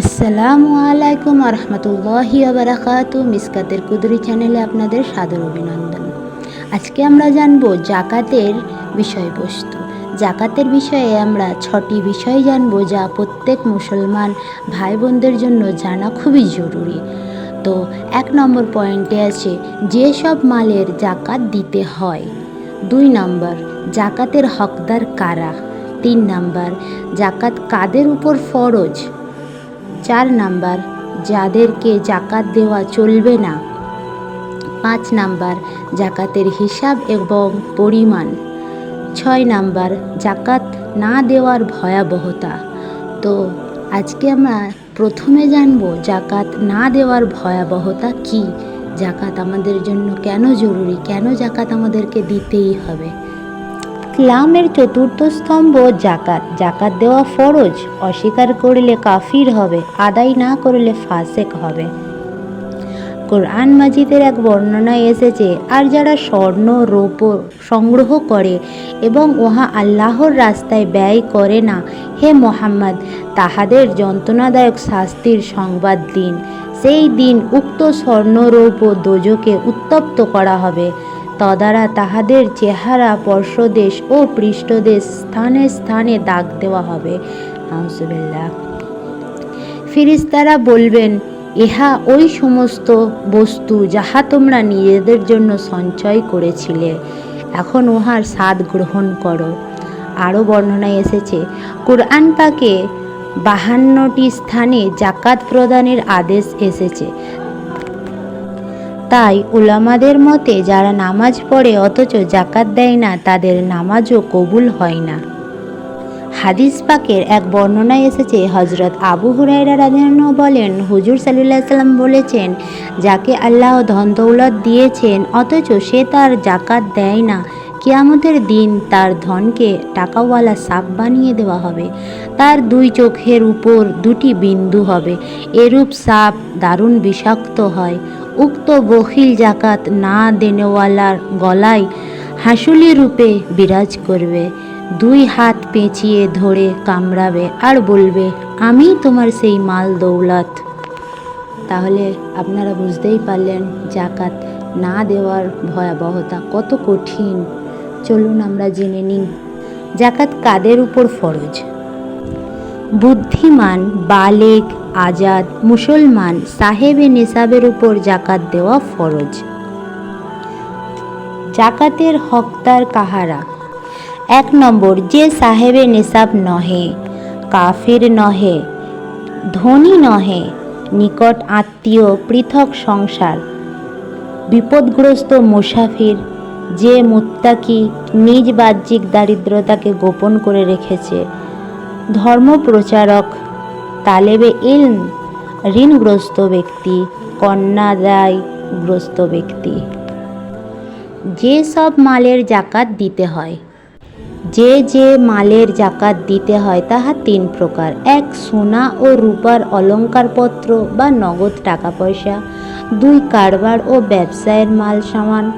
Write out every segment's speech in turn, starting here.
আসসালামু আলাইকুম রহমতুল্লাহি বারাকাতু মিসকাতের কুদরি চ্যানেলে আপনাদের সাদর অভিনন্দন। আজকে আমরা জানব জাকাতের বিষয়বস্তু। জাকাতের বিষয়ে আমরা ছটি বিষয় জানব যা প্রত্যেক মুসলমান ভাই বোনদের জন্য জানা খুবই জরুরি। তো এক নম্বর পয়েন্টে আছে যেসব মালের জাকাত দিতে হয়। দুই নম্বর, জাকাতের হকদার কারা? তিন নম্বর, জাকাত কাদের উপর ফরজ? চার নাম্বার, যাদেরকে জাকাত দেওয়া চলবে না। পাঁচ নাম্বার, জাকাতের হিসাব এবং পরিমাণ। ছয় নাম্বার, জাকাত না দেওয়ার ভয়াবহতা। তো, আজকে আমরা প্রথমে জানব জাকাত না দেওয়ার ভয়াবহতা কি? জাকাত আমাদের জন্য কেন জরুরি? কেন জাকাত আমাদেরকে দিতেই হবে? ইসলামের চতুর্থ স্তম্ভ জাকাত। জাকাত দেওয়া ফরজ, অস্বীকার করলে কাফির হবে, আদায় না করলে ফাসেক হবে। কোরআন মাজিদের এক বর্ণনায় এসেছে, আর যারা স্বর্ণ রৌপ সংগ্রহ করে এবং উহা আল্লাহর রাস্তায় ব্যয় করে না, হে মোহাম্মদ, তাহাদের যন্ত্রণাদায়ক শাস্তির সংবাদ দিন। সেই দিন উক্ত স্বর্ণ স্বর্ণরৌপ দোজকে উত্তপ্ত করা হবে। তদ্বারা তাহাদের চেহারা পর্শ্বদেশ ও পৃষ্ঠদেশ স্থানে স্থানে দাগ দেওয়া হবে। নাউজুবিল্লাহ। ফিরিস্তারা বলবেন, ইহা ওই সমস্ত বস্তু যাহা তোমরা নিজেদের জন্য সঞ্চয় করেছিলে, এখন উহার স্বাদ গ্রহণ করো। আরও বর্ণনায় এসেছে, কোরআন পাকে বাহান্নটি স্থানে জাকাত প্রদানের আদেশ এসেছে। তাই উলামাদের মতে যারা নামাজ পড়ে অথচ জাকাত দেয় না, তাদের নামাজও কবুল হয় না। হাদিস পাকের এক বর্ণনায় এসেছে হজরত আবু হুরাইরা রাজান্ন বলেন, হুজুর সাল্লাহ সাল্লাম বলেছেন, যাকে আল্লাহ ধন দৌলত দিয়েছেন, অথচ সে তার জাকাত দেয় না, কিয়ামতের দিন তার ধনকে টাকাওয়ালা সাপ বানিয়ে দেওয়া হবে। তার দুই চোখের উপর দুটি বিন্দু হবে। এরূপ সাপ দারুণ বিষাক্ত হয়। উক্ত বখিল জাকাত না দেনেওয়ালার গলায় হাসুলি রূপে বিরাজ করবে। দুই হাত পেঁচিয়ে ধরে কামড়াবে আর বলবে, আমি তোমার সেই মাল দৌলত। তাহলে আপনারা বুঝতেই পারলেন, জাকাত না দেওয়ার ভয়াবহতা কত কঠিন। চলুন আমরা জেনে নিই, জাকাত কাদের উপর ফরজ? বুদ্ধিমান বালেক আজাদ, মুসলমান সাহেবে নেশাবের উপর জাকাত দেওয়া ফরজ। জাকাতের হকদার কাহারা? এক নম্বর, যে সাহেবে নেশাব নহে, কাফির নহে, ধনী নহে, নিকট আত্মীয়, পৃথক সংসার, বিপদগ্রস্ত মুসাফির, যে মুত্তাকি নিজ বাহ্যিক দারিদ্রতাকে গোপন করে রেখেছে ধর্মপ্রচারক, তালেবে ইলম, ঋণগ্রস্ত ব্যক্তি, কন্যাদায়গ্রস্ত ব্যক্তি। যে সব মালের জাকাত দিতে হয়, যে যে মালের জাকাত দিতে হয় তাহা তিন প্রকার। এক, সোনা ও রূপার অলঙ্কারপত্র বা নগদ টাকা পয়সা। দুই, কারবার ও ব্যবসায়ের মাল সামান।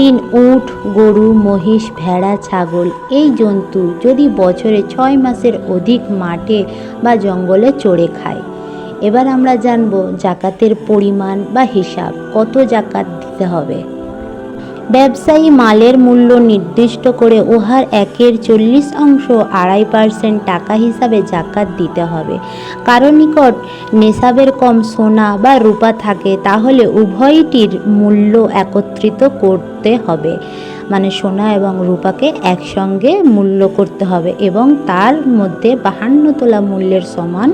তিন উট গরু, মহিষ, ভেড়া, ছাগল, এই জন্তু যদি বছরে ছয় মাসের অধিক মাঠে বা জঙ্গলে চড়ে খায়। এবার আমরা জানব জাকাতের পরিমাণ বা হিসাব, কত জাকাত দিতে হবে। ব্যবসায়ী মালের মূল্য নির্দিষ্ট করে উহার একের চল্লিশ অংশ আড়াই পার্সেন্ট টাকা হিসাবে জাকাত দিতে হবে। কারও নিকট নেশাবের কম সোনা বা রূপা থাকে, তাহলে উভয়টির মূল্য একত্রিত করতে হবে। মানে সোনা এবং রূপাকে একসঙ্গে মূল্য করতে হবে এবং তার মধ্যে বাহান্ন তোলা মূল্যের সমান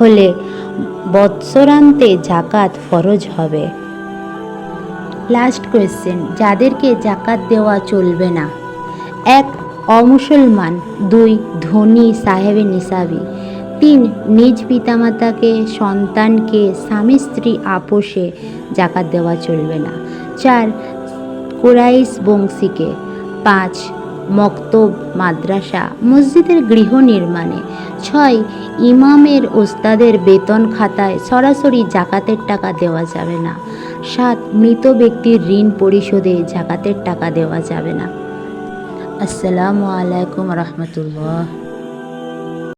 হলে বৎসরান্তে জাকাত ফরজ হবে। লাস্ট কোয়েশ্চেন, যাদেরকে জাকাত দেওয়া চলবে না। এক, অমুসলমান। দুই, ধনী সাহেবে নিসাবি। তিন, নিজ পিতামাতাকে, সন্তানকে, স্বামী স্ত্রী আপোষে জাকাত দেওয়া চলবে না। চার, কুরাইশ বংশীকে। পাঁচ মক্তব, মাদ্রাসা, মসজিদের গৃহ নির্মাণে। ছয়, ইমামের ওস্তাদের বেতন খাতায় সরাসরি জাকাতের টাকা দেওয়া যাবে না। সাত, মৃত ব্যক্তির ঋণ পরিশোধে জাকাতের টাকা দেওয়া যাবে না। আসসালামু আলাইকুম রহমতুল্লাহ।